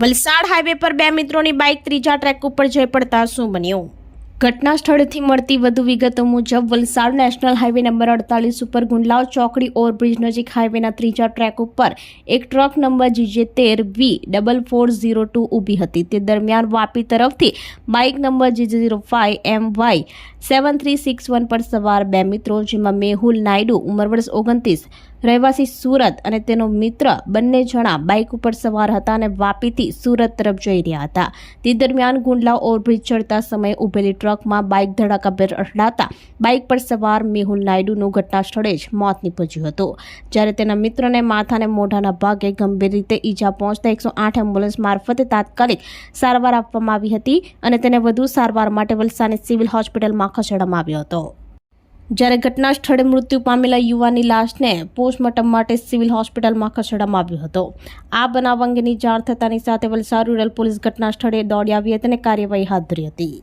Valsad highway પર બે મિત્રોની બાઇક ત્રીજા ટ્રેક ઉપર જઈ પડતા શું બન્યું. ઘટના સ્થળેથી મળતી વધુ વિગતો મુજબ, વલસાડ નેશનલ હાઈવે નંબર અડતાલીસ ઉપર ગુંડલાવ ચોકડી ઓવરબ્રિજ નજીક હાઈવેના ત્રીજા ટ્રેક ઉપર એક ટ્રક નંબર જીજે તેર V double four zero two ઊભી હતી. તે દરમિયાન વાપી તરફથી bike number GJ zero five M Y seven three six one પર સવાર બે મિત્રો, જેમાં મેહુલ નાયડુ ઉંમર વર્ષ ઓગણત્રીસ, રહેવાસી સુરત અને તેનો મિત્ર બંને જણા બાઇક ઉપર સવાર હતા અને વાપીથી સુરત તરફ જઈ રહ્યા હતા. તે દરમિયાન ગુંડલા ઓવરબ્રિજ ચડતા સમયે ઉભેલી ટ્રકમાં બાઇક ધડાકાભેર અથડાતા બાઇક પર સવાર મેહુલ નાયડુનું ઘટના સ્થળે જ મોત નીપજ્યું હતું. જ્યારે તેના મિત્રને માથા અને મોઢાના ભાગે ગંભીર રીતે ઈજા પહોંચતા એકસો આઠ એમ્બ્યુલન્સ મારફતે તાત્કાલિક સારવાર આપવામાં આવી હતી અને તેને વધુ સારવાર માટે વલસાડની સિવિલ હોસ્પિટલમાં ખસેડવામાં આવ્યો હતો. જ્યારે ઘટના સ્થળે મૃત્યુ પામેલા યુવાની લાશને પોસ્ટમોર્ટમ માટે સિવિલ હોસ્પિટલમાં ખસેડવામાં આવ્યો હતો. આ બનાવ અંગેની જાણ થતાની સાથે વલસાડ રૂરલ પોલીસ ઘટના સ્થળે દોડી આવી હતી અને કાર્યવાહી હાથ ધરી હતી.